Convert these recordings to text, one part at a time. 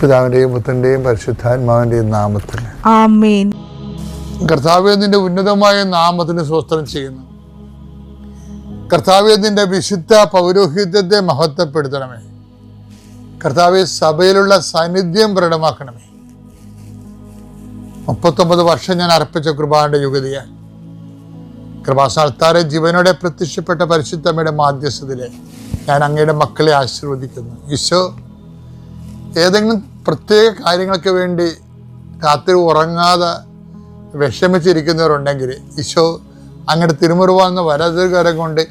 പിതാവിന്റെയും പുത്രന്റെയും പരിശുദ്ധാത്മാവിന്റെയും നാമത്തിൽ. ആമേൻ. കർത്താവെ നിന്റെ ഉന്നതമായ നാമത്തിന് സ്വസ്ത്രം ചെയ്യുന്നു. കർത്താവെ നിന്റെ വിശുദ്ധ പൗരോഹിത്യത്തെ മഹത്വപ്പെടുത്തണമേ. കർത്താവെ സഭയിലുള്ള സാന്നിധ്യം പ്രകടമാക്കണമേ. മുപ്പത്തൊമ്പത് വർഷം ഞാൻ അർപ്പിച്ച കൃപാന്റെ യുഗതിയാൽ കൃപാസാർത്താരെ ജീവനോടെ പ്രത്യക്ഷപ്പെട്ട പരിശുദ്ധമ്മയുടെ മാധ്യസ്ഥതയിലെ ഞാൻ അങ്ങയുടെ മക്കളെ ആശീർവദിക്കുന്നു. ഈശോ ഏതെങ്കിലും പ്രത്യേക കാര്യങ്ങൾക്ക് വേണ്ടി രാത്രി ഉറങ്ങാതെ വിഷമിച്ചിരിക്കുന്നവരുണ്ടെങ്കിൽ ഈശോ അങ്ങയുടെ തിരുമുറുവാന്ന് വരതുകരം കൊണ്ട്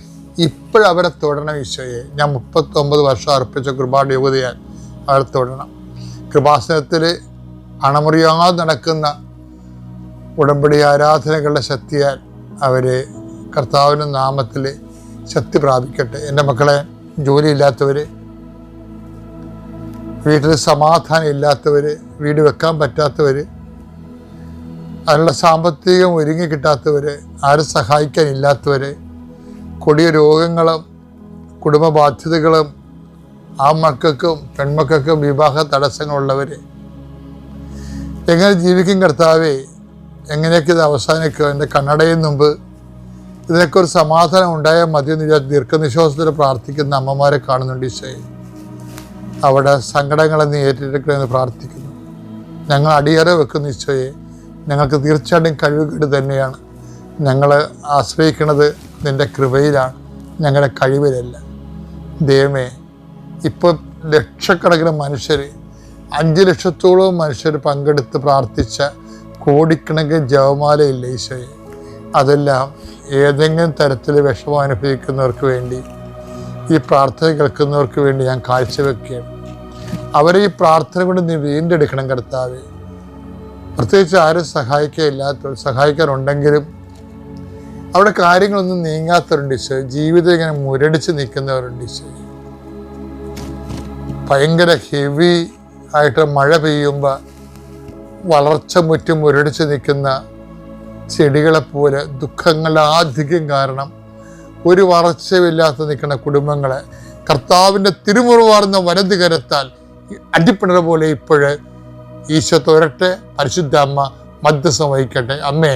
ഇപ്പോഴവരെ തൊടണം ഈശോയെ. ഞാൻ മുപ്പത്തൊമ്പത് വർഷം അർപ്പിച്ച കൃപാട് യോഗ്യതയാൽ അവരെ തൊടണം. കൃപാസനത്തിൽ അണമുറിയാതെ നടക്കുന്ന ഉടമ്പടി ആരാധനകളുടെ ശക്തിയാൽ അവരെ കർത്താവിന്റെ നാമത്തിൽ ശക്തി പ്രാപിക്കട്ടെ. എന്റെ മക്കളെ ജോലിയില്ലാത്തവർ വീട്ടിൽ സമാധാനം ഇല്ലാത്തവർ വീട് വെക്കാൻ പറ്റാത്തവർ അതിനുള്ള സാമ്പത്തികം ഒരുങ്ങി കിട്ടാത്തവർ ആരും സഹായിക്കാൻ ഇല്ലാത്തവര് കൊടിയ രോഗങ്ങളും കുടുംബ ബാധ്യതകളും ആ മക്കൾക്കും പെൺമക്കൾക്കും വിവാഹ തടസ്സങ്ങളുള്ളവർ. എങ്ങനെ ജീവിക്കും കർത്താവേ? എങ്ങനെയൊക്കെ ഇത് അവസാനിക്കുക എന്റെ കണ്ണടയിൽ മുമ്പ് ഇതിനൊക്കെ ഒരു സമാധാനം ഉണ്ടായാൽ മതി എന്ന് വിചാരിച്ച് ദീർഘനിശ്വാസത്തിൽ പ്രാർത്ഥിക്കുന്ന അമ്മമാരെ കാണുന്നുണ്ട് ഈശോയെ. അവിടെ സങ്കടങ്ങളെ നീ ഏറ്റെടുക്കണമെന്ന് പ്രാർത്ഥിക്കുന്നു. ഞങ്ങൾ അടിയറ വെക്കുന്ന ഈശോയെ. ഞങ്ങൾക്ക് തീർച്ചയായിട്ടും കഴിവുകേട് തന്നെയാണ്. ഞങ്ങൾ ആശ്രയിക്കുന്നത് നിന്റെ കൃപയിലാണ്. ഞങ്ങളുടെ കഴിവിലല്ല. ദൈവമേ ഇപ്പോൾ ലക്ഷക്കണക്കിന് മനുഷ്യർ അഞ്ച് ലക്ഷത്തോളം മനുഷ്യർ പങ്കെടുത്ത് പ്രാർത്ഥിച്ച കോടിക്കണക്കിന് ജവമാലയില്ല ഈശോയെ? അതെല്ലാം ഏതെങ്കിലും തരത്തിൽ വിഷമം അനുഭവിക്കുന്നവർക്ക് വേണ്ടി ഈ പ്രാർത്ഥന കേൾക്കുന്നവർക്ക് വേണ്ടി ഞാൻ കാഴ്ചവെക്കുകയാണ്. അവരെ ഈ പ്രാർത്ഥന കൊണ്ട് നീ വീണ്ടെടുക്കണം കർത്താവെ. പ്രത്യേകിച്ച് ആരും സഹായിക്കാനില്ലാത്തവർ സഹായിക്കാനുണ്ടെങ്കിലും അവിടെ കാര്യങ്ങളൊന്നും നീങ്ങാത്തവരുണ്ട് ഈശോ. ജീവിതം ഇങ്ങനെ മുരടിച്ച് നിൽക്കുന്നവരുണ്ട് ഈശോ. ഭയങ്കര ഹെവി ആയിട്ട് മഴ പെയ്യുമ്പോൾ വളർച്ച മുറ്റും മുരടിച്ച് നിൽക്കുന്ന ചെടികളെപ്പോലെ ദുഃഖങ്ങളുടെ ആധികം കാരണം ഒരു വളർച്ചയുമില്ലാത്ത നിൽക്കുന്ന കുടുംബങ്ങളെ കർത്താവിന്റെ തിരുമുറുവാർന്ന വലത് കരത്താൽ അടിപ്പിണർ പോലെ ഇപ്പോഴേ ഈശോ തോരട്ടെ പരിശുദ്ധ അമ്മ മധ്യസ്ഥം വഹിക്കട്ടെ. അമ്മേ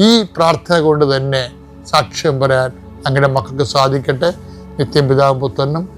ഈ പ്രാർത്ഥന കൊണ്ട് തന്നെ സാക്ഷ്യം പറയാൻ അങ്ങനെ മക്കൾക്ക് സാധിക്കട്ടെ. നിത്യം പിതാവും പുത്രനും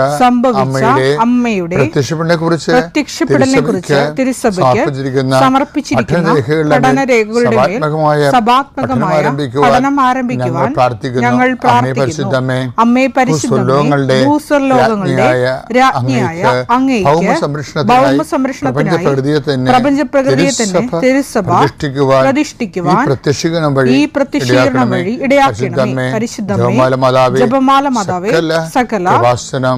സംഭവിച്ച അമ്മയുടെ പ്രത്യക്ഷപ്പെടനെ കുറിച്ച് പ്രത്യക്ഷപ്പെടനെ കുറിച്ച് തിരുസഭയ്ക്ക് സമർപ്പിച്ചിരിക്കുന്ന പഠനരേഖകളുടെ സഭാത്മകമായ പഠനം ആരംഭിക്കുവാൻ ഞങ്ങൾ പ്രാർത്ഥിക്കുന്നു. അമ്മേ ഭൂസ്വർലോകങ്ങളുടെ ഭൂസ്വർലോകങ്ങളുടെ രാജ്ഞിയായ അങ്ങേക്ക് ഭൗമസംരക്ഷണത്തിനായി പ്രപഞ്ചപ്രകൃതിയെ തന്നെ തിരുസഭ പ്രതിഷ്ഠിക്കുവാൻ ഈ പ്രത്യക്ഷീകരണം വഴി ഇടയാക്കണമേ. പരിശുദ്ധമേ ജപമാല മാതാവേ, സകല കൃപാസനം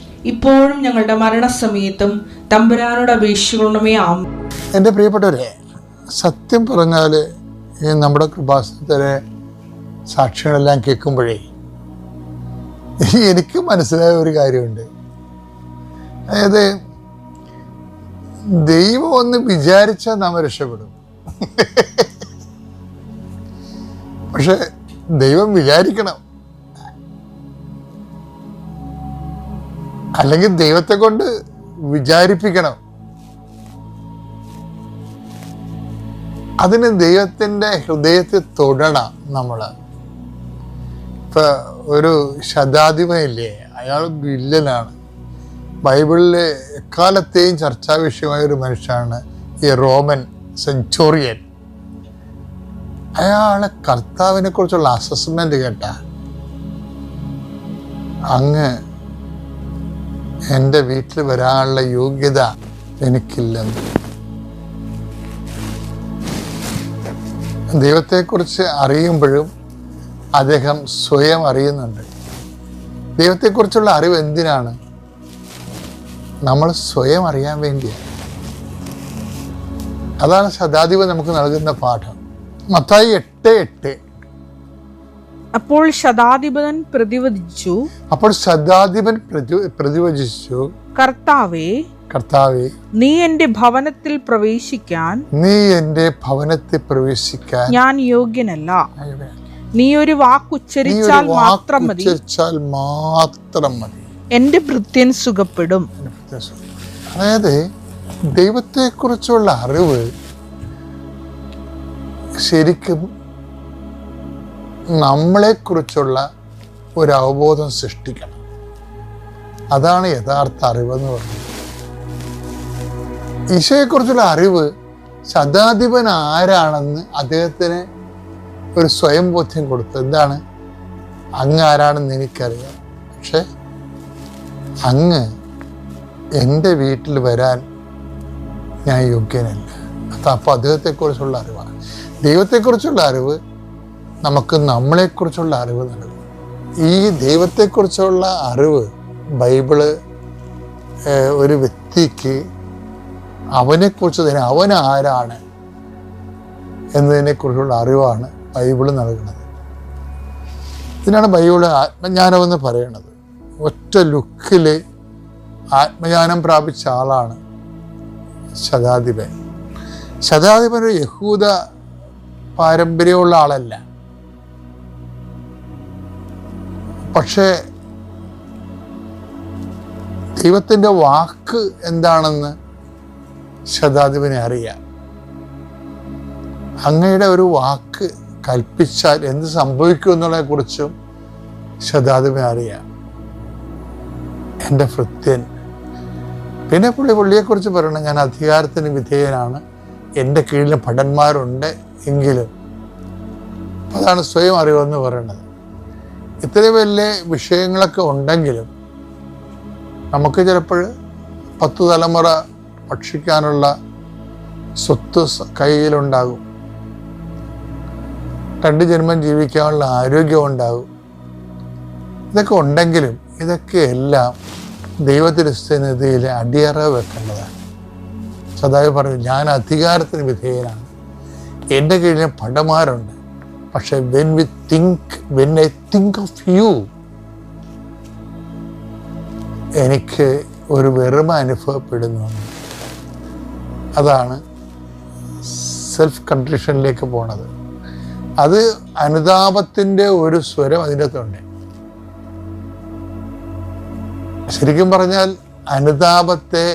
ഇപ്പോഴും ഞങ്ങളുടെ മരണസമയത്തും തമ്പുരാനോട് അപേക്ഷിക്കണമേ ആം എന്റെ പ്രിയപ്പെട്ടവരെ സത്യം പറഞ്ഞാൽ ഈ നമ്മുടെ കൃപാസനത്തിലെ സാക്ഷികളെല്ലാം കേൾക്കുമ്പോഴേ എനിക്ക് മനസ്സിലായ ഒരു കാര്യമുണ്ട്. അതായത് ദൈവം ഒന്ന് വിചാരിച്ചാൽ നാം രക്ഷപ്പെടും. പക്ഷെ ദൈവം വിചാരിക്കണം. അല്ലെങ്കിൽ ദൈവത്തെ കൊണ്ട് വിചാരിപ്പിക്കണം. അതിന് ദൈവത്തിന്റെ ഹൃദയത്തിൽ തൊടണം നമ്മൾ ഇപ്പൊ ഒരു ശതാധിപനില്ലേ? അയാൾ വില്ലനാണ്. ബൈബിളിലെ എക്കാലത്തെയും ചർച്ചാ വിഷയമായ ഒരു മനുഷ്യനാണ് ഈ റോമൻ സെഞ്ചോറിയൻ. അയാളെ കർത്താവിനെ കുറിച്ചുള്ള അസസ്മെന്റ് കേട്ട. അങ്ങ് എന്റെ വീട്ടിൽ വരാനുള്ള യോഗ്യത എനിക്കില്ലെന്ന്. ദൈവത്തെക്കുറിച്ച് അറിയുമ്പോഴും അദ്ദേഹം സ്വയം അറിയുന്നുണ്ട്. ദൈവത്തെക്കുറിച്ചുള്ള അറിവ് എന്തിനാണ്? നമ്മൾ സ്വയം അറിയാൻ വേണ്ടിയാണ് അതാണ് ശതാധിപൻ നമുക്ക് നൽകുന്ന പാഠം. മത്തായി എട്ട് എട്ട്. അപ്പോൾ ശതാധിപൻ പ്രതിവദിച്ചു അപ്പോൾ ശതാധിപൻ പ്രതി പ്രതിവചിച്ചു. കർത്താവേ കർത്താവേ നീ എന്റെ ഭവനത്തിൽ പ്രവേശിക്കാൻ നീ എന്റെ ഭവനത്തിൽ പ്രവേശിക്കാൻ ഞാൻ യോഗ്യനല്ല. നീ ഒരു വാക്കുച്ചരിച്ചാൽ മാത്രം മതി. വാക്കുച്ചരിച്ചാൽ മാത്രം മതി. എന്റെ ഭൃത്യൻ സുഖപ്പെടും. അതായത് ദൈവത്തെ അതായത് ദൈവത്തെക്കുറിച്ചുള്ള അറിവ് ശരിക്കും നമ്മളെക്കുറിച്ചുള്ള ഒരു അവബോധം സൃഷ്ടിക്കണം. അതാണ് യഥാർത്ഥ അറിവെന്ന് പറയുന്നത്. ഈശോയെക്കുറിച്ചുള്ള അറിവ് ശതാധിപൻ ആരാണെന്ന് അദ്ദേഹത്തിന് ഒരു സ്വയം ബോധ്യം കൊടുത്തു. എന്താണ്? അങ്ങ് ആരാണെന്ന് എനിക്കറിയാം. പക്ഷെ അങ്ങ് എന്റെ വീട്ടിൽ വരാൻ ഞാൻ യോഗ്യനല്ല. അത് അപ്പോൾ അദ്ദേഹത്തെക്കുറിച്ചുള്ള അറിവാണ്. ദൈവത്തെക്കുറിച്ചുള്ള അറിവ് നമുക്ക് നമ്മളെക്കുറിച്ചുള്ള അറിവ് നൽകും. ഈ ദൈവത്തെക്കുറിച്ചുള്ള അറിവ് ബൈബിൾ ഒരു വ്യക്തിക്ക് അവനെക്കുറിച്ച് തന്നെ അവൻ ആരാണ് എന്നതിനെക്കുറിച്ചുള്ള അറിവാണ് ബൈബിൾ നൽകുന്നത്. ഇതിനാണ് ബൈബിൾ ആത്മജ്ഞാനം എന്ന് പറയുന്നത് ഒറ്റ ലുക്കിൽ ആത്മജ്ഞാനം പ്രാപിച്ച ആളാണ് ശതാധിപൻ. ശതാധിപൻ ഒരു യഹൂദ പാരമ്പര്യമുള്ള ആളല്ല. പക്ഷേ ദൈവത്തിന്റെ വാക്ക് എന്താണെന്ന് ശതാധിപനെ അറിയാം. അങ്ങയുടെ ഒരു വാക്ക് കൽപ്പിച്ചാൽ എന്ത് സംഭവിക്കും എന്നുള്ളതിനെ കുറിച്ചും ശതാധിപൻ അറിയാം. എന്റെ ഭൃത്യൻ. പിന്നെ പുള്ളി പുള്ളിയെക്കുറിച്ച് പറയണം ഞാൻ അധികാരത്തിന് വിധേയനാണ്. എന്റെ കീഴിൽ ഭടന്മാരുണ്ട് എങ്കിലും അതാണ് സ്വയം അറിവെന്ന് പറയുന്നത് ഇത്രയും വലിയ വിഷയങ്ങളൊക്കെ ഉണ്ടെങ്കിലും നമുക്ക് ചിലപ്പോൾ പത്ത് തലമുറ ഭക്ഷിക്കാനുള്ള സ്വത്ത് കയ്യിലുണ്ടാകും. രണ്ട് ജന്മം ജീവിക്കാനുള്ള ആരോഗ്യം ഉണ്ടാകും. ഇതൊക്കെ ഉണ്ടെങ്കിലും ഇതൊക്കെ എല്ലാം ദൈവത്തിന്റെ സ്ഥിതിയിൽ അടിയറ വെക്കേണ്ടതാണ്. സദാവ് പറഞ്ഞു ഞാൻ അധികാരത്തിന് വിധേയനാണ്. എന്റെ കീഴിൽ പടമാരുണ്ട്. പക്ഷെ when we think when I think of you എനിക്ക് ഒരു വെറുമ അനുഭവപ്പെടുന്നു അതാണ് സെൽഫ് കൺട്രീഷനിലേക്ക് പോണത്. അത് അനുതാപത്തിന്റെ ഒരു സ്വരം അതിന്റെ അകത്തുണ്ട് ശരിക്കും പറഞ്ഞാൽ അനുതാപത്തെ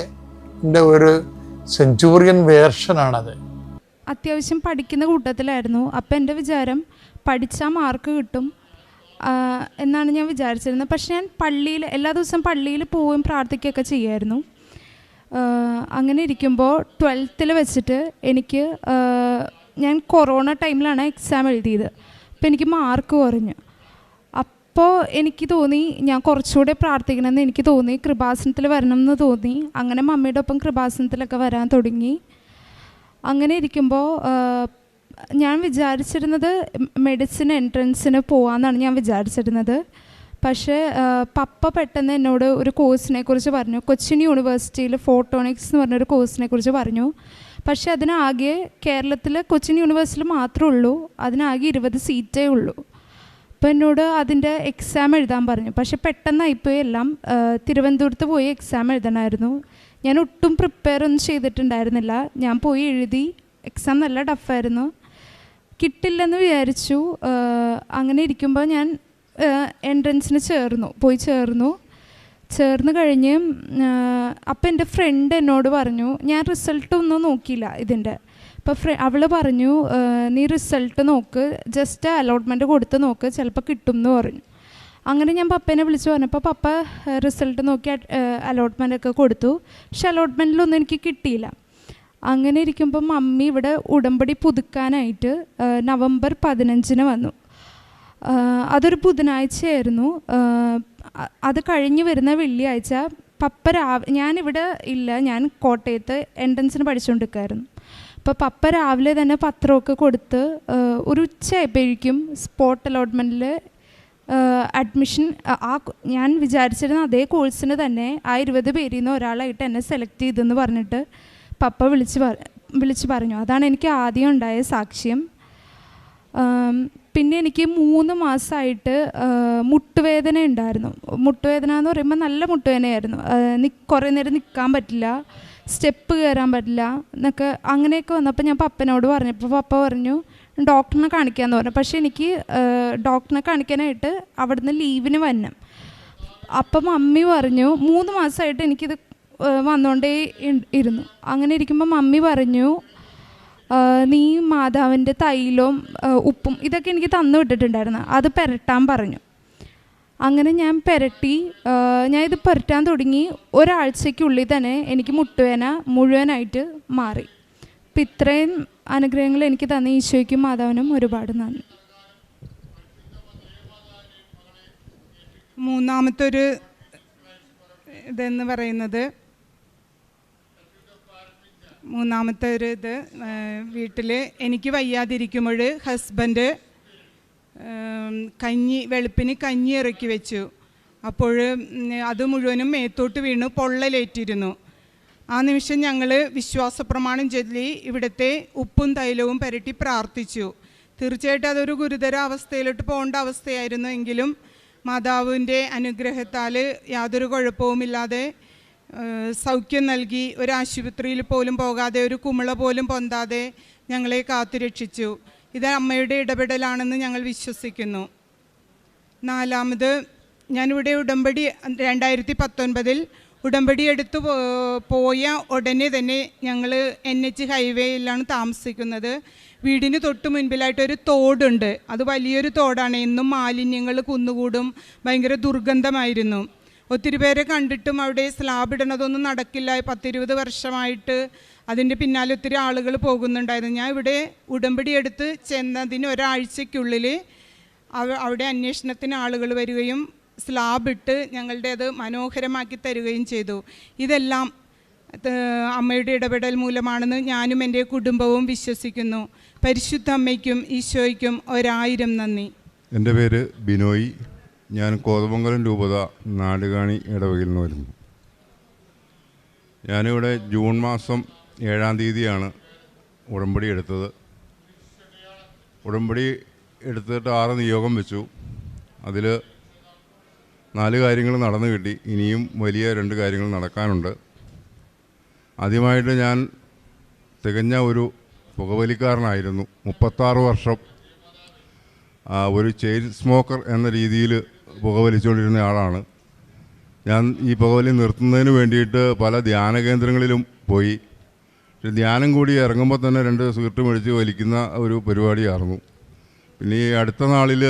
ഒരു സെഞ്ചൂറിയൻ വേർഷനാണത് അത്യാവശ്യം പഠിക്കുന്ന കൂട്ടത്തിലായിരുന്നു. അപ്പം എന്റെ വിചാരം പഠിച്ചാൽ മാർക്ക് കിട്ടും. എന്നാണ് ഞാൻ വിചാരിച്ചിരുന്നത്. പക്ഷെ ഞാൻ പള്ളിയിൽ എല്ലാ ദിവസവും പള്ളിയിൽ പോവുകയും പ്രാർത്ഥിക്കുകയൊക്കെ ചെയ്യുമായിരുന്നു അങ്ങനെ ഇരിക്കുമ്പോൾ ട്വൽത്തിൽ വെച്ചിട്ട് എനിക്ക് ഞാൻ കൊറോണ ടൈമിലാണ് എക്സാം എഴുതിയത്. അപ്പോൾ എനിക്ക് മാർക്ക് കുറഞ്ഞു. അപ്പോൾ എനിക്ക് തോന്നി ഞാൻ കുറച്ചുകൂടെ പ്രാർത്ഥിക്കണമെന്ന് എനിക്ക് തോന്നി കൃപാസനത്തിൽ വരണം എന്ന് തോന്നി. അങ്ങനെ മമ്മിയുടെ ഒപ്പം കൃപാസനത്തിലൊക്കെ വരാൻ തുടങ്ങി. അങ്ങനെ ഇരിക്കുമ്പോൾ ഞാൻ വിചാരിച്ചിരുന്നത് മെഡിസിൻ എൻട്രൻസിന് പോകാമെന്നാണ് ഞാൻ വിചാരിച്ചിരുന്നത്. പക്ഷേ പപ്പ പെട്ടെന്ന് എന്നോട് ഒരു കോഴ്സിനെ കുറിച്ച് പറഞ്ഞു. കൊച്ചിൻ യൂണിവേഴ്സിറ്റിയിൽ ഫോട്ടോണിക്സ് എന്ന് പറഞ്ഞൊരു കോഴ്സിനെ കുറിച്ച് പറഞ്ഞു. പക്ഷേ അതിനാകെ കേരളത്തിൽ കൊച്ചിൻ യൂണിവേഴ്സിറ്റിയിൽ മാത്രമേ ഉള്ളൂ. അതിനാകെ ഇരുപത് സീറ്റേ ഉള്ളൂ. അപ്പോൾ എന്നോട് അതിന്റെ എക്സാം എഴുതാൻ പറഞ്ഞു. പക്ഷെ പെട്ടെന്നായിപ്പോയി എല്ലാം. തിരുവനന്തപുരത്ത് പോയി എക്സാം എഴുതണമായിരുന്നു. ഞാൻ ഒട്ടും പ്രിപ്പയർ ഒന്നും ചെയ്തിട്ടുണ്ടായിരുന്നില്ല. ഞാൻ പോയി എഴുതി. എക്സാം നല്ല ടഫായിരുന്നു കിട്ടില്ലെന്ന് വിചാരിച്ചു. അങ്ങനെ ഇരിക്കുമ്പോൾ ഞാൻ എൻട്രൻസിന് ചേർന്നു. പോയി ചേർന്നു. ചേർന്ന് കഴിഞ്ഞ് അപ്പം എന്റെ ഫ്രണ്ട് എന്നോട് പറഞ്ഞു ഞാൻ റിസൾട്ട് ഒന്നും നോക്കിയില്ല ഇതിന്റെ. അപ്പോൾ ഫ്ര അവൾ പറഞ്ഞു നീ റിസൾട്ട് നോക്ക്. ജസ്റ്റ് അലോട്ട്മെന്റ് കൊടുത്ത് നോക്ക്. ചിലപ്പോൾ കിട്ടും എന്ന് പറഞ്ഞു. അങ്ങനെ ഞാൻ പപ്പേനെ വിളിച്ചു പറഞ്ഞപ്പോൾ പപ്പ റിസൾട്ട് നോക്കി അലോട്ട്മെന്റ് ഒക്കെ കൊടുത്തു. പക്ഷെ അലോട്ട്മെന്റിലൊന്നും എനിക്ക് കിട്ടിയില്ല. അങ്ങനെ ഇരിക്കുമ്പോൾ മമ്മി ഇവിടെ ഉടമ്പടി പുതുക്കാനായിട്ട് നവംബർ പതിനഞ്ചിന് വന്നു. അതൊരു ബുധനാഴ്ചയായിരുന്നു. അത് കഴിഞ്ഞ് വരുന്ന വെള്ളിയാഴ്ച പപ്പ രാവ് ഞാനിവിടെ ഇല്ല. ഞാൻ കോട്ടയത്ത് എൻട്രൻസിന് പഠിച്ചുകൊണ്ടിരിക്കുകയായിരുന്നു അപ്പോൾ പപ്പ രാവിലെ തന്നെ പത്രമൊക്കെ കൊടുത്ത് ഒരു ഉച്ചയായപ്പോഴേക്കും സ്പോട്ട് അലോട്ട്മെന്റിൽ അഡ്മിഷൻ ആ ഞാൻ വിചാരിച്ചിരുന്ന അതേ കോഴ്സിന് തന്നെ ആ ഇരുപത് പേരിൽ നിന്ന് ഒരാളായിട്ട് എന്നെ സെലക്ട് ചെയ്തെന്ന് പറഞ്ഞിട്ട് പപ്പ വിളിച്ച് വിളിച്ച് പറഞ്ഞു. അതാണ് എനിക്ക് ആദ്യം ഉണ്ടായ സാക്ഷ്യം. പിന്നെ എനിക്ക് മൂന്ന് മാസമായിട്ട് മുട്ടുവേദന ഉണ്ടായിരുന്നു. മുട്ടുവേദന എന്ന് പറയുമ്പോൾ നല്ല മുട്ടുവേദനയായിരുന്നു. കുറേ നേരം നിൽക്കാൻ പറ്റില്ല സ്റ്റെപ്പ് കയറാൻ പറ്റില്ല എന്നൊക്കെ അങ്ങനെയൊക്കെ വന്നപ്പോൾ ഞാൻ പപ്പനോട് പറഞ്ഞപ്പോൾ പപ്പ പറഞ്ഞു ഡോക്ടറിനെ കാണിക്കാമെന്ന് പറഞ്ഞു. പക്ഷേ എനിക്ക് ഡോക്ടറിനെ കാണിക്കാനായിട്ട് അവിടുന്ന് ലീവിന് വന്നു. അപ്പം മമ്മി പറഞ്ഞു മൂന്ന് മാസമായിട്ട് എനിക്കിത് വന്നുകൊണ്ടേ ഇരുന്നു. അങ്ങനെ ഇരിക്കുമ്പോൾ മമ്മി പറഞ്ഞു നീ മാതാവിന്റെ തൈലവും ഉപ്പും ഇതൊക്കെ എനിക്ക് തന്നു വിട്ടിട്ടുണ്ടായിരുന്നു. അത് പെരട്ടാൻ പറഞ്ഞു. അങ്ങനെ ഞാൻ പെരട്ടി ഞാൻ ഇത് പെരട്ടാൻ തുടങ്ങി. ഒരാഴ്ചയ്ക്കുള്ളിൽ തന്നെ എനിക്ക് മുട്ടുവേന മുഴുവനായിട്ട് മാറി. അപ്പം ഇത്രയും അനുഗ്രഹങ്ങൾ എനിക്ക് തന്ന ഈശോയ്ക്കും മാതാവിനും ഒരുപാട് നന്ദി. മൂന്നാമത്തെ ഒരു ഇതെന്ന് പറയുന്നത് മൂന്നാമത്തെ ഒരു ഇത് വീട്ടിൽ എനിക്ക് വയ്യാതിരിക്കുമ്പോൾ ഹസ്ബൻഡ് കഞ്ഞി വെളുപ്പിന് കഞ്ഞി ഇറക്കി വെച്ചു. അപ്പോൾ അത് മുഴുവനും മേത്തോട്ട് വീണ് പൊള്ളലേറ്റിരുന്നു. ആ നിമിഷം ഞങ്ങൾ വിശ്വാസപ്രമാണം ചൊല്ലി ഇവിടുത്തെ ഉപ്പും തൈലവും പരട്ടി പ്രാർത്ഥിച്ചു. തീർച്ചയായിട്ടും അതൊരു ഗുരുതര അവസ്ഥയിലോട്ട് പോകേണ്ട അവസ്ഥയായിരുന്നു എങ്കിലും മാതാവിന്റെ അനുഗ്രഹത്താൽ യാതൊരു കുഴപ്പവുമില്ലാതെ സൗഖ്യം നൽകി ഒരു ആശുപത്രിയിൽ പോലും പോകാതെ ഒരു കുമിള പോലും പൊന്താതെ ഞങ്ങളെ കാത്തുരക്ഷിച്ചു. ഇത് അമ്മയുടെ ഇടപെടലാണെന്ന് ഞങ്ങൾ വിശ്വസിക്കുന്നു. നാലാമത് ഞാനിവിടെ ഉടമ്പടി രണ്ടായിരത്തി പത്തൊൻപതിൽ ഉടമ്പടി എടുത്തു പോയ ഉടനെ തന്നെ ഞങ്ങൾ എൻ എച്ച് ഹൈവേയിലാണ് താമസിക്കുന്നത്. വീടിന് തൊട്ട് മുൻപിലായിട്ടൊരു തോടുണ്ട്. അത് വലിയൊരു തോടാണ്. എന്നും മാലിന്യങ്ങൾ കുന്നുകൂടും. ഭയങ്കര ദുർഗന്ധമായിരുന്നു. ഒത്തിരി പേരെ കണ്ടിട്ടും അവിടെ സ്ലാബ് ഇടണതൊന്നും നടക്കില്ല. പത്തിരുപത് വർഷമായിട്ട് അതിന്റെ പിന്നാലെ ഒത്തിരി ആളുകൾ പോകുന്നുണ്ടായിരുന്നു. ഞാൻ ഇവിടെ ഉടമ്പടി എടുത്ത് ചെന്നതിന് ഒരാഴ്ചയ്ക്കുള്ളിൽ അവ- അവിടെ അന്വേഷണത്തിന് ആളുകൾ വരികയും സ്ലാബ് ഇട്ട് ഞങ്ങളുടെ അത് മനോഹരമാക്കി തരികയും ചെയ്തു. ഇതെല്ലാം ഇത് അമ്മയുടെ ഇടപെടൽ മൂലമാണെന്ന് ഞാനും എന്റെ കുടുംബവും വിശ്വസിക്കുന്നു. പരിശുദ്ധ അമ്മയ്ക്കും ഈശോയ്ക്കും ഒരായിരം നന്ദി. എന്റെ പേര് ബിനോയ്. ഞാൻ കോതമംഗലം രൂപത നാടുകാണി ഇടവകയിൽ നിന്ന് വരുന്നു. ഞാനിവിടെ ജൂൺ മാസം ഏഴാം തീയതിയാണ് ഉടമ്പടി എടുത്തത്. ഉടമ്പടി എടുത്തിട്ട് ആറ് നിയോഗം വെച്ചു. അതിൽ നാല് കാര്യങ്ങൾ നടന്നു കിട്ടി. ഇനിയും വലിയ രണ്ട് കാര്യങ്ങൾ നടക്കാനുണ്ട്. ആദ്യമായിട്ട് ഞാൻ തികഞ്ഞ ഒരു പുകവലിക്കാരനായിരുന്നു. മുപ്പത്താറ് വർഷം ഒരു ചെയിൻ സ്മോക്കർ എന്ന രീതിയിൽ പുകവലിച്ചുകൊണ്ടിരുന്ന ആളാണ്. ഞാൻ ഈ പുകവലി നിർത്തുന്നതിന് വേണ്ടിയിട്ട് പല ധ്യാന കേന്ദ്രങ്ങളിലും പോയി. പക്ഷെ ധ്യാനം കൂടി ഇറങ്ങുമ്പോൾ തന്നെ രണ്ട് സിഗരറ്റ് മേടിച്ച് വലിക്കുന്ന ഒരു പരിപാടിയായിരുന്നു. പിന്നെ ഈ അടുത്ത നാളിൽ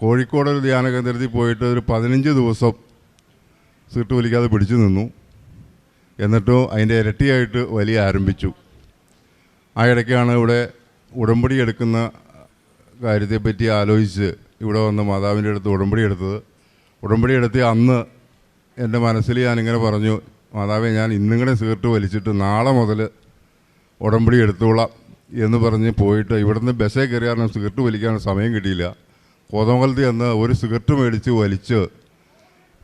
കോഴിക്കോട് ഒരു ധ്യാന കേന്ദ്രത്തിൽ പോയിട്ട് ഒരു പതിനഞ്ച് ദിവസം സീട്ട് വലിക്കാതെ പിടിച്ചു നിന്നു. എന്നിട്ടും അതിന്റെ ഇരട്ടിയായിട്ട് വലിയ ആരംഭിച്ചു. ആ ഇടയ്ക്കാണ് ഇവിടെ ഉടമ്പടി എടുക്കുന്ന കാര്യത്തെപ്പറ്റി ആലോചിച്ച് ഇവിടെ വന്ന് മാതാവിന്റെ അടുത്ത് ഉടമ്പടി എടുത്തത്. ഉടമ്പടി എടുത്ത് അന്ന് എന്റെ മനസ്സിൽ ഞാനിങ്ങനെ പറഞ്ഞു മാതാവേ ഞാൻ ഇന്നിങ്ങനെ സിഗരറ്റ് വലിച്ചിട്ട് നാളെ മുതൽ ഉടമ്പടി എടുത്തോളാം എന്ന് പറഞ്ഞ് പോയിട്ട് ഇവിടുന്ന് ബസ്സേ കയറിയാലും സിഗരറ്റ് വലിക്കാൻ സമയം കിട്ടിയില്ല. കോതമംഗലത്തിൽ ചെന്ന് ഒരു സിഗരറ്റ് മേടിച്ച് വലിച്ച്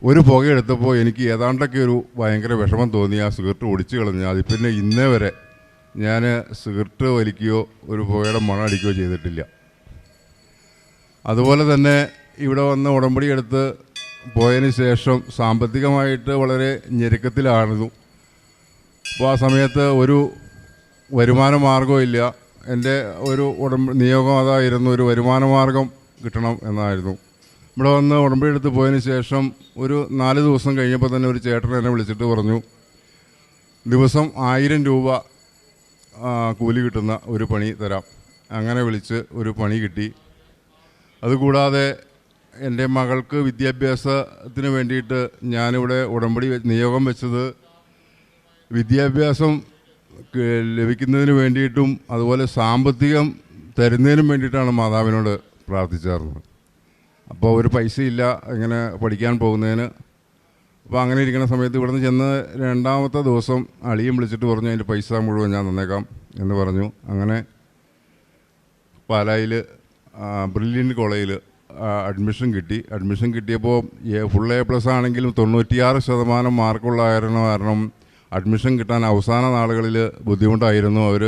ഒരു പുകയെടുത്തപ്പോൾ എനിക്ക് ഏതാണ്ടൊക്കെ ഒരു ഭയങ്കര വിഷമം തോന്നി. ആ സിഗരറ്റ് ഒടിച്ചു കളഞ്ഞു. അത് പിന്നെ ഇന്നേ വരെ ഞാൻ സിഗരറ്റ് വലിക്കുകയോ ഒരു പുകയുടെ മണം അടിക്കുകയോ ചെയ്തിട്ടില്ല. അതുപോലെ തന്നെ ഇവിടെ വന്ന് ഉടമ്പടി എടുത്ത് പോയതിന് ശേഷം സാമ്പത്തികമായിട്ട് വളരെ ഞെരുക്കത്തിലായിരുന്നു. അപ്പോൾ ആ സമയത്ത് ഒരു വരുമാന മാർഗവും ഇല്ല. എന്റെ ഒരു ഉടമ്പ നിയോഗം അതായിരുന്നു. ഒരു വരുമാന മാർഗം കിട്ടണം എന്നായിരുന്നു. ഇവിടെ വന്ന് ഉടമ്പടി എടുത്ത് പോയതിന് ശേഷം ഒരു നാല് ദിവസം കഴിഞ്ഞപ്പോൾ തന്നെ ഒരു ചേട്ടൻ എന്നെ വിളിച്ചിട്ട് പറഞ്ഞു ദിവസം ആയിരം രൂപ കൂലി കിട്ടുന്ന ഒരു പണി തരാം. അങ്ങനെ വിളിച്ച് ഒരു പണി കിട്ടി. അതുകൂടാതെ എന്റെ മകൾക്ക് വിദ്യാഭ്യാസത്തിന് വേണ്ടിയിട്ട് ഞാനിവിടെ ഉടമ്പടി നിയോഗം വെച്ചത് വിദ്യാഭ്യാസം ലഭിക്കുന്നതിന് വേണ്ടിയിട്ടും അതുപോലെ സാമ്പത്തികം തരുന്നതിനും വേണ്ടിയിട്ടാണ് മാതാവിനോട് പ്രാർത്ഥിച്ചായിരുന്നത് അപ്പോൾ ഒരു പൈസയില്ല ഇങ്ങനെ പഠിക്കാൻ പോകുന്നതിന്. അപ്പോൾ അങ്ങനെ ഇരിക്കുന്ന സമയത്ത് ഇവിടുന്ന് ചെന്ന് രണ്ടാമത്തെ ദിവസം അളിയും വിളിച്ചിട്ട് പറഞ്ഞു അതിന്റെ പൈസ മുഴുവൻ ഞാൻ തന്നേക്കാം എന്ന് പറഞ്ഞു. അങ്ങനെ പാലായിൽ ബ്രില്യന്റ് കോളേജിൽ അഡ്മിഷൻ കിട്ടി. അഡ്മിഷൻ കിട്ടിയപ്പോൾ ഫുൾ എ പ്ലസ് ആണെങ്കിലും തൊണ്ണൂറ്റിയാറ് ശതമാനം മാർക്കുള്ള കാരണം കാരണം അഡ്മിഷൻ കിട്ടാൻ അവസാന നാളുകളിൽ ബുദ്ധിമുട്ടായിരുന്നു അവർ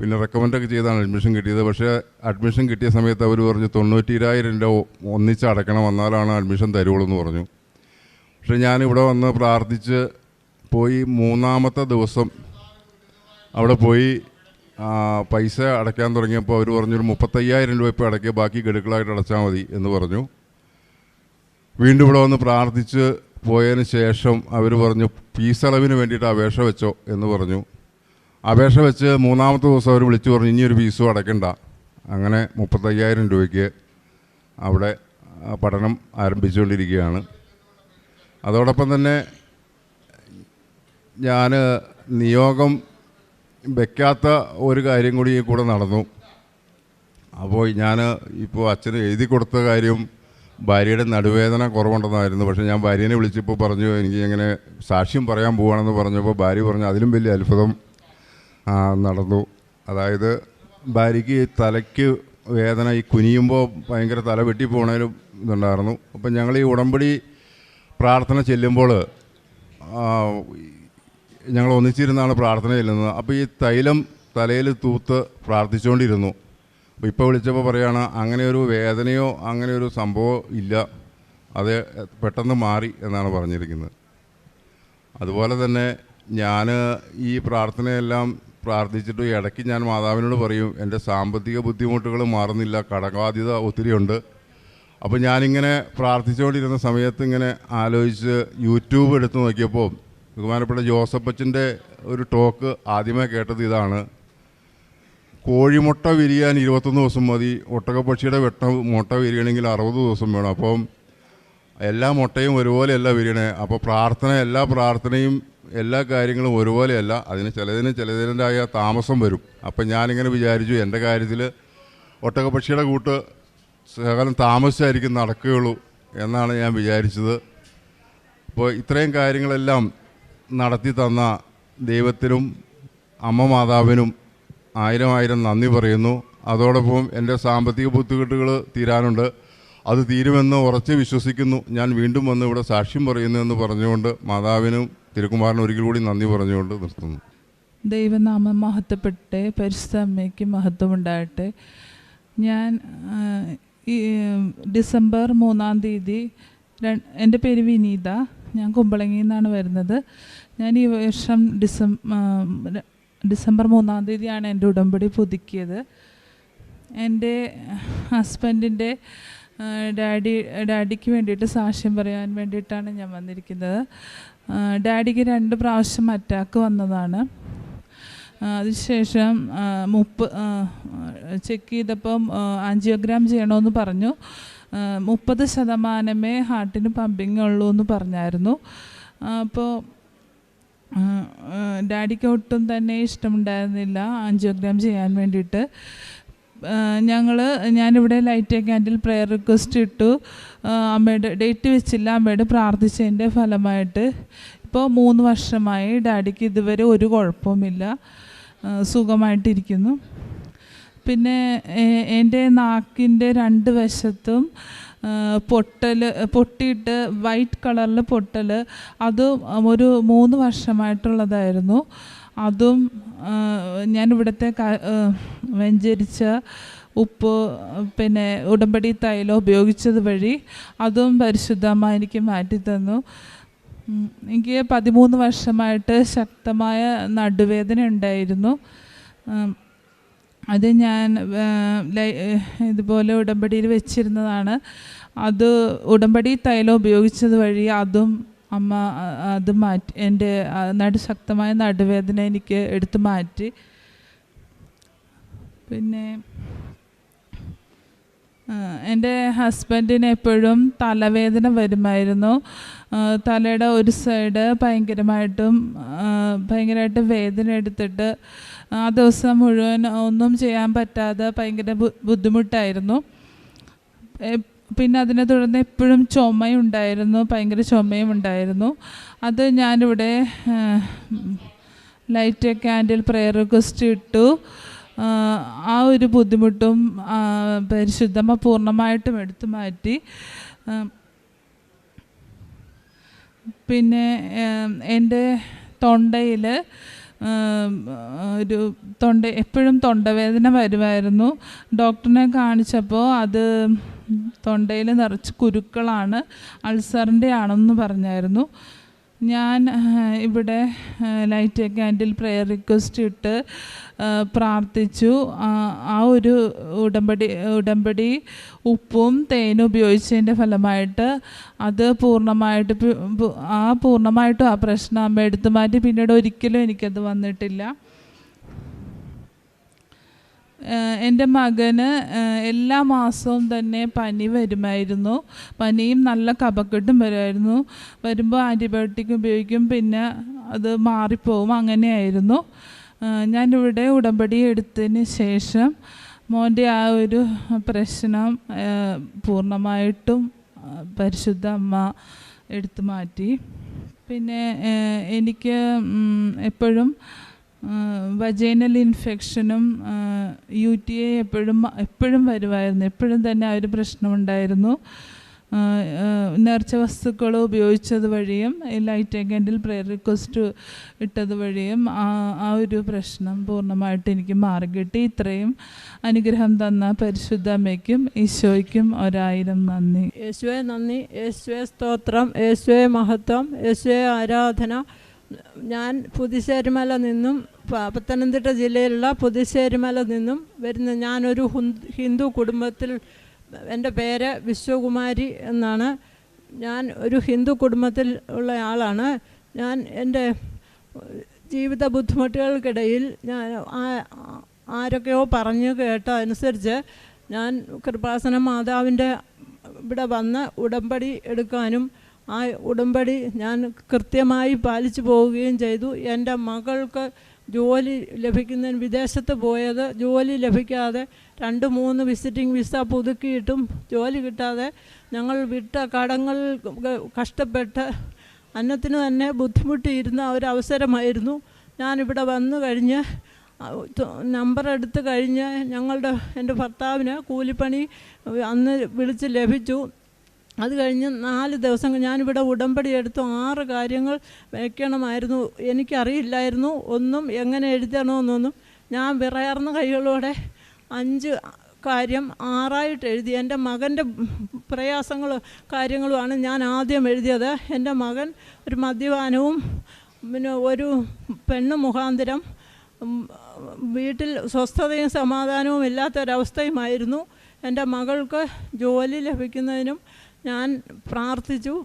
പിന്നെ റെക്കമെൻഡൊക്കെ ചെയ്താണ് അഡ്മിഷൻ കിട്ടിയത്. പക്ഷേ അഡ്മിഷൻ കിട്ടിയ സമയത്ത് അവർ പറഞ്ഞു തൊണ്ണൂറ്റിരായിരം രൂപ ഒന്നിച്ച് അടയ്ക്കണം എന്നാലാണ് അഡ്മിഷൻ തരുള്ളൂ എന്ന് പറഞ്ഞു. പക്ഷെ ഞാനിവിടെ വന്ന് പ്രാർത്ഥിച്ച് പോയി മൂന്നാമത്തെ ദിവസം അവിടെ പോയി പൈസ അടയ്ക്കാൻ തുടങ്ങിയപ്പോൾ അവർ പറഞ്ഞൊരു മുപ്പത്തയ്യായിരം രൂപ ഇപ്പോൾ അടയ്ക്കുക ബാക്കി ഗഡുക്കളായിട്ട് അടച്ചാൽ മതി എന്ന് പറഞ്ഞു. വീണ്ടും ഇവിടെ വന്ന് പ്രാർത്ഥിച്ച് പോയതിന് ശേഷം അവർ പറഞ്ഞു ഫീസ് അളവിന് വേണ്ടിയിട്ട് അപേക്ഷ വെച്ചോ എന്ന് പറഞ്ഞു. അപേക്ഷ വെച്ച് മൂന്നാമത്തെ ദിവസം അവർ വിളിച്ചു പറഞ്ഞു ഇനിയൊരു ഫീസും അടയ്ക്കണ്ട. അങ്ങനെ മുപ്പത്തയ്യായിരം രൂപയ്ക്ക് അവിടെ പഠനം ആരംഭിച്ചുകൊണ്ടിരിക്കുകയാണ്. അതോടൊപ്പം തന്നെ ഞാൻ നിയോഗം വെക്കാത്ത ഒരു കാര്യം കൂടി കൂടെ നടന്നു. അപ്പോൾ ഞാൻ ഇപ്പോൾ അച്ഛന് എഴുതി കൊടുത്ത കാര്യം ഭാര്യയുടെ നടുവേദന കുറവുണ്ടെന്നായിരുന്നു. പക്ഷേ ഞാൻ ഭാര്യനെ വിളിച്ചപ്പോൾ പറഞ്ഞു എനിക്ക് ഇങ്ങനെ സാക്ഷ്യം പറയാൻ പോവാണെന്ന് പറഞ്ഞപ്പോൾ ഭാര്യ പറഞ്ഞു അതിലും വലിയ അത്ഭുതം നടന്നു. അതായത് ഭാര്യയ്ക്ക് തലയ്ക്ക് വേദന ഈ കുനിയുമ്പോൾ ഭയങ്കര തല വെട്ടി പോകണേലും ഇതുണ്ടായിരുന്നു. അപ്പം ഞങ്ങൾ ഈ ഉടമ്പടി പ്രാർത്ഥന ചെല്ലുമ്പോൾ ഞങ്ങൾ ഒന്നിച്ചിരുന്നാണ് പ്രാർത്ഥന ചെല്ലുന്നത്. അപ്പോൾ ഈ തൈലം തലയിൽ തൂത്ത് പ്രാർത്ഥിച്ചുകൊണ്ടിരുന്നു അപ്പോൾ ഇപ്പോൾ വിളിച്ചപ്പോൾ പറയുകയാണ് അങ്ങനെ ഒരു വേദനയോ അങ്ങനെ ഒരു സംഭവം ഇല്ല. അത് പെട്ടെന്ന് മാറി എന്നാണ് പറഞ്ഞിരിക്കുന്നത്. അതുപോലെ തന്നെ ഞാൻ ഈ പ്രാർത്ഥനയെല്ലാം പ്രാർത്ഥിച്ചിട്ട് ഇടയ്ക്ക് ഞാൻ മാതാവിനോട് പറയും എന്റെ സാമ്പത്തിക ബുദ്ധിമുട്ടുകൾ മാറുന്നില്ല കടബാധ്യത ഒത്തിരിയുണ്ട് അപ്പോൾ ഞാനിങ്ങനെ പ്രാർത്ഥിച്ചുകൊണ്ടിരുന്ന സമയത്ത് ഇങ്ങനെ ആലോചിച്ച് യൂട്യൂബ് എടുത്തു നോക്കിയപ്പോൾ ബഹുമാനപ്പെട്ട ജോസഫ് അച്ഛന്റെ ഒരു ടോക്ക് ആദ്യമേ കേട്ടത് ഇതാണ്. കോഴിമുട്ട വിരിയാൻ ഇരുപത്തൊന്ന് ദിവസം മതി ഒട്ടകപ്പക്ഷിയുടെ വെട്ട മുട്ട വിരിയണമെങ്കിൽ അറുപത് ദിവസം വേണം. അപ്പം എല്ലാ മുട്ടയും ഒരുപോലെയല്ല വിരിയണേ. അപ്പോൾ പ്രാർത്ഥന എല്ലാ പ്രാർത്ഥനയും എല്ലാ കാര്യങ്ങളും ഒരുപോലെയല്ല. അതിന് ചിലതിന് ചിലതിന്റെതായ താമസം വരും. അപ്പം ഞാനിങ്ങനെ വിചാരിച്ചു എന്റെ കാര്യത്തിൽ ഒട്ടകപക്ഷിയുടെ കൂട്ട് ശകലം താമസിച്ചായിരിക്കും നടക്കുകയുള്ളൂ എന്നാണ് ഞാൻ വിചാരിച്ചത്. അപ്പോൾ ഇത്രയും കാര്യങ്ങളെല്ലാം നടത്തി തന്ന ദൈവത്തിനും അമ്മ മാതാവിനും ആയിരം ആയിരം നന്ദി പറയുന്നു. അതോടൊപ്പം എന്റെ സാമ്പത്തിക ബുദ്ധിമുട്ടുകൾ തീരാനുണ്ട്. അത് തീരുമെന്ന് ഉറച്ച് വിശ്വസിക്കുന്നു. ഞാൻ വീണ്ടും വന്ന് ഇവിടെ സാക്ഷ്യം പറയുന്നു എന്ന് പറഞ്ഞുകൊണ്ട് മാതാവിനും തിരുക്കുമാറിനും ഒരിക്കൽ കൂടി നന്ദി പറഞ്ഞുകൊണ്ട് നിർത്തുന്നു. ദൈവനാമം മഹത്വപ്പെട്ട് പരിശുദ്ധ അമ്മയ്ക്ക് മഹത്വം ഉണ്ടാകട്ടെ ഞാൻ ഈ ഡിസംബർ മൂന്നാം തീയതി എന്റെ പേര് വിനീത. ഞാൻ കുമ്പളങ്ങിയിൽ നിന്നാണ് വരുന്നത്. ഞാൻ ഈ വർഷം ഡിസം ഡിസംബർ മൂന്നാം തീയതിയാണ് എന്റെ ഉടമ്പടി പുതുക്കിയത്. എന്റെ ഹസ്ബൻഡിന്റെ ഡാഡി ഡാഡിക്ക് വേണ്ടിയിട്ട് സാക്ഷ്യം പറയാൻ വേണ്ടിയിട്ടാണ് ഞാൻ വന്നിരിക്കുന്നത്. ഡാഡിക്ക് രണ്ട് പ്രാവശ്യം അറ്റാക്ക് വന്നതാണ്. അതിനുശേഷം മുപ്പ് ചെക്ക് ചെയ്തപ്പം ആൻജിയോഗ്രാം ചെയ്യണമെന്ന് പറഞ്ഞു. മുപ്പത് ശതമാനമേ ഹാർട്ടിന് പമ്പിങ് ഉള്ളൂ എന്ന് പറഞ്ഞായിരുന്നു. അപ്പോൾ ഡാഡിക്ക് ഒട്ടും തന്നെ ഇഷ്ടമുണ്ടായിരുന്നില്ല ആൻജിയോഗ്രാം ചെയ്യാൻ വേണ്ടിയിട്ട്. ഞങ്ങൾ ഞാനിവിടെ ലൈറ്റ് ക്യാൻഡിൽ പ്രെയർ റിക്വസ്റ്റ് ഇട്ടു. അമ്മയുടെ ഡേറ്റ് വെച്ചില്ല അമ്മയുടെ പ്രാർത്ഥിച്ചതിന്റെ ഫലമായിട്ട്. ഇപ്പോൾ മൂന്ന് വർഷമായി ഡാഡിക്ക് ഇതുവരെ ഒരു കുഴപ്പവുമില്ല. സുഖമായിട്ടിരിക്കുന്നു. പിന്നെ എന്റെ നാക്കിന്റെ രണ്ട് വശത്തും പൊട്ടൽ പൊട്ടിയിട്ട് വൈറ്റ് കളറിൽ പൊട്ടൽ അതും ഒരു മൂന്ന് വർഷമായിട്ടുള്ളതായിരുന്നു. അതും ഞാൻ ഇവിടുത്തെ വെഞ്ചരിച്ച ഉപ്പ് പിന്നെ ഉടമ്പടി തൈലം ഉപയോഗിച്ചത് വഴി അതും പരിശുദ്ധമ്മ എനിക്ക് മാറ്റി തന്നു എനിക്ക് പതിമൂന്ന് വർഷമായിട്ട് ശക്തമായ നടുവേദന ഉണ്ടായിരുന്നു. അത് ഞാൻ ഇതുപോലെ ഉടമ്പടിയിൽ വെച്ചിരുന്നതാണ്. അത് ഉടമ്പടി തൈലം ഉപയോഗിച്ചത് വഴി അതും അമ്മ അത് മാറ്റി എന്റെ നടുശക്തമായ നടു ശക്തമായ നടുവേദന എനിക്ക് എടുത്തു മാറ്റി. പിന്നെ എന്റെ ഹസ്ബൻഡിന് എപ്പോഴും തലവേദന വരുമായിരുന്നു. തലയുടെ ഒരു സൈഡ് ഭയങ്കരമായിട്ടും ഭയങ്കരമായിട്ട് വേദന എടുത്തിട്ട് ആ ദിവസം മുഴുവൻ ഒന്നും ചെയ്യാൻ പറ്റാതെ ഭയങ്കര ബുദ്ധിമുട്ടായിരുന്നു. പിന്നെ അതിനെ തുടർന്ന് എപ്പോഴും ചുമയും ഉണ്ടായിരുന്നു ഭയങ്കര ചുമയും ഉണ്ടായിരുന്നു. അത് ഞാനിവിടെ ലൈറ്റ് ക്യാൻഡിൽ പ്രെയർ റിക്വസ്റ്റ് ഇട്ടു. ആ, ഒരു ബുദ്ധിമുട്ടും പരിശുദ്ധമ്മ പൂർണമായിട്ടും എടുത്തു മാറ്റി. പിന്നെ എന്റെ തൊണ്ടയിൽ ഒരു തൊണ്ട എപ്പോഴും തൊണ്ടവേദന വരുമായിരുന്നു. ഡോക്ടറിനെ കാണിച്ചപ്പോൾ അത് തൊണ്ടയിൽ നിറച്ച് കുരുക്കളാണ് അൾസറിന്റെ ആണെന്ന് പറഞ്ഞായിരുന്നു. ഞാൻ ഇവിടെ ലൈറ്റ് ക്യാൻഡിൽ പ്രെയർ റിക്വസ്റ്റ് ഇട്ട് പ്രാർത്ഥിച്ചു. ആ, ഒരു ഉടമ്പടി ഉടമ്പടി ഉപ്പും തേനും ഉപയോഗിച്ചതിന്റെ ഫലമായിട്ട് അത് പൂർണമായിട്ട് ആ പൂർണമായിട്ടും ആ പ്രശ്നം അമ്മ എടുത്തു മാറ്റി. പിന്നീട് ഒരിക്കലും എനിക്കത് വന്നിട്ടില്ല. എന്റെ മകന് എല്ലാ മാസവും തന്നെ പനി വരുമായിരുന്നു. പനിയും നല്ല കപക്കെട്ടും വരുമായിരുന്നു. വരുമ്പോൾ ആന്റിബയോട്ടിക് ഉപയോഗിക്കും പിന്നെ അത് മാറിപ്പോവും അങ്ങനെയായിരുന്നു. ഞാനിവിടെ ഉടമ്പടി എടുത്തതിന് ശേഷം മോന്റെ ആ ഒരു പ്രശ്നം പൂർണമായിട്ടും പരിശുദ്ധ അമ്മ എടുത്തു മാറ്റി. പിന്നെ എനിക്ക് എപ്പോഴും വജൈനൽ ഇൻഫെക്ഷനും യു ടി ഐ എപ്പോഴും എപ്പോഴും വരുമായിരുന്നു. എപ്പോഴും തന്നെ ആ ഒരു പ്രശ്നമുണ്ടായിരുന്നു. നേർച്ച വസ്തുക്കൾ ഉപയോഗിച്ചത് വഴിയും ലൈറ്റ് ക്യാൻഡിൽ പ്രെയർ റിക്വസ്റ്റ് ഇട്ടത് വഴിയും ആ ഒരു പ്രശ്നം പൂർണമായിട്ട് എനിക്ക് മാറിക്കിട്ടി ഇത്രയും അനുഗ്രഹം തന്ന പരിശുദ്ധ അമ്മയ്ക്കും ഈശോയ്ക്കും ഒരായിരം നന്ദി. യേശുവെ നന്ദി. യേശുവെ സ്തോത്രം. യേശുവെ മഹത്വം. യേശുവെ ആരാധന. ഞാൻ പുതുശ്ശേരിമല നിന്നും പത്തനംതിട്ട ജില്ലയിലുള്ള പുതുശ്ശേരിമല നിന്നും വരുന്ന ഞാനൊരു ഹുന്ദു കുടുംബത്തിൽ എന്റെ പേര് വിശ്വകുമാരി എന്നാണ്. ഞാൻ ഒരു ഹിന്ദു കുടുംബത്തിൽ ഉള്ള ആളാണ്. ഞാൻ എന്റെ ജീവിത ബുദ്ധിമുട്ടുകൾക്കിടയിൽ ഞാൻ ആരൊക്കെയോ പറഞ്ഞു കേട്ട അനുസരിച്ച് ഞാൻ കൃപാസന മാതാവിന്റെ ഇവിടെ വന്ന് ഉടമ്പടി എടുക്കാനും ആ ഉടമ്പടി ഞാൻ കൃത്യമായി പാലിച്ചു പോവുകയും ചെയ്തു. എന്റെ മകൾക്ക് ജോലി ലഭിക്കുന്നതിന് വിദേശത്ത് പോയത് ജോലി ലഭിക്കാതെ രണ്ട് മൂന്ന് വിസിറ്റിംഗ് വിസ പുതുക്കിയിട്ടും ജോലി കിട്ടാതെ ഞങ്ങൾ വിട്ട കടങ്ങൾ കഷ്ടപ്പെട്ട് അന്നത്തിന് തന്നെ ബുദ്ധിമുട്ടിയിരുന്ന ഒരവസരമായിരുന്നു. ഞാനിവിടെ വന്നു കഴിഞ്ഞ് നമ്പർ എടുത്തു കഴിഞ്ഞ് ഞങ്ങളുടെ എന്റെ ഭർത്താവിന് കൂലിപ്പണി അന്ന് വിളിച്ച് ലഭിച്ചു. അത് കഴിഞ്ഞ് നാല് ദിവസം ഞാനിവിടെ ഉടമ്പടി എടുത്തു ആറ് കാര്യങ്ങൾ വയ്ക്കണമായിരുന്നു എനിക്കറിയില്ലായിരുന്നു ഒന്നും എങ്ങനെ എഴുതണമെന്നൊന്നും. ഞാൻ വിറയർന്ന കൈകളോടെ അഞ്ച് കാര്യം ആറായിട്ട് എഴുതി. എന്റെ മകന്റെ പ്രയാസങ്ങളും കാര്യങ്ങളുമാണ് ഞാൻ ആദ്യം എഴുതിയത്. എന്റെ മകൻ ഒരു മദ്യപാനവും പിന്നെ ഒരു പെണ്ണ് മുഖാന്തരം വീട്ടിൽ സ്വസ്ഥതയും സമാധാനവും ഇല്ലാത്തൊരവസ്ഥയുമായിരുന്നു. എന്റെ മകൾക്ക് ജോലി ലഭിക്കുന്നതിനും ഞാൻ പ്രാർത്ഥിച്ചു.